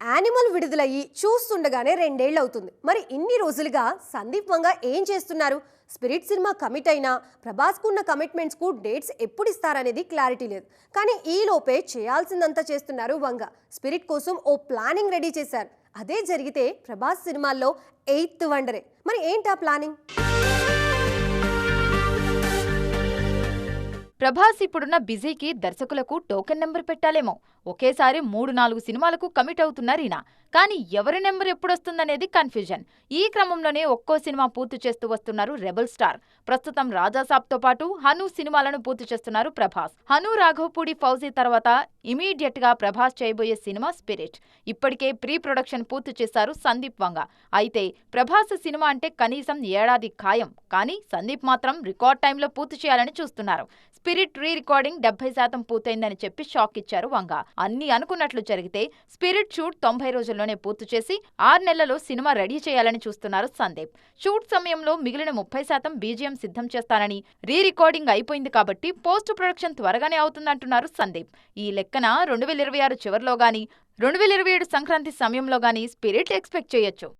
Animal విడుదలయ్యి చూస్తుండగానే రెండేళ్ళు అవుతుంది మరి ఇన్ని రోజులుగా సందీప్ వంగ ఏం చేస్తున్నారు? స్పిరిట్ సినిమా కమిట్ అయినా ప్రభాస్కు ఉన్న కమిట్మెంట్స్కు డేట్స్ ఎప్పుడు ఇస్తారనేది క్లారిటీ లేదు. కానీ ఈ లోపే చేయాల్సిందంతా చేస్తున్నారు వంగ. స్పిరిట్ కోసం ఓ ప్లానింగ్ రెడీ చేశారు. అదే జరిగితే ప్రభాస్ సినిమాల్లో ఎయిత్ వండరే. మరి ఏంటా ప్లానింగ్? ప్రభాస్ ఇప్పుడున్న బిజీకి దర్శకులకు టోకెన్ నెంబర్ పెట్టాలేమో. ఒకేసారి మూడు నాలుగు సినిమాలకు కమిట్ అవుతున్నారు ఈయన కానీ ఎవరి నెంబర్ ఎప్పుడొస్తుందనేది కన్ఫ్యూజన్. ఈ క్రమంలోనే ఒక్కో సినిమా పూర్తి చేస్తూ వస్తున్నారు రెబల్ స్టార్. ప్రస్తుతం రాజాసాబ్తో పాటు హను సినిమాలను పూర్తి చేస్తున్నారు ప్రభాస్. హను రాఘవపూడి ఫౌజీ తర్వాత ఇమీడియట్గా ప్రభాస్ చేయబోయే సినిమా స్పిరిట్. ఇప్పటికే ప్రీ ప్రొడక్షన్ పూర్తి చేశారు సందీప్ వంగ. అయితే ప్రభాస్ సినిమా అంటే కనీసం ఏడాది ఖాయం. కానీ సందీప్ మాత్రం రికార్డ్ టైంలో పూర్తి చేయాలని చూస్తున్నారు. స్పిరిట్ రీ రికార్డింగ్ డెబ్బై శాతం పూర్తయిందని చెప్పి షాక్ ఇచ్చారు వంగ. అన్ని అనుకున్నట్లు జరిగితే స్పిరిట్ షూట్ తొంభై రోజుల్లోనే పూర్తి చేసి ఆరు నెలల్లో సినిమా రెడీ చేయాలని చూస్తున్నారు సందీప్. షూట్ సమయంలో మిగిలిన ముప్పై శాతం బీజిఎం సిద్ధం చేస్తానని రీ రికార్డింగ్ అయిపోయింది కాబట్టి పోస్ట్ ప్రొడక్షన్ త్వరగానే అవుతుందంటున్నారు సందీప్. ఈ లెక్క లెక్కన రెండు వేల ఇరవై ఆరు చివరిలో గానీ రెండు వేల ఇరవై ఏడు సంక్రాంతి సమయంలో గానీ స్పిరిట్ ఎక్స్పెక్ట్ చేయొచ్చు.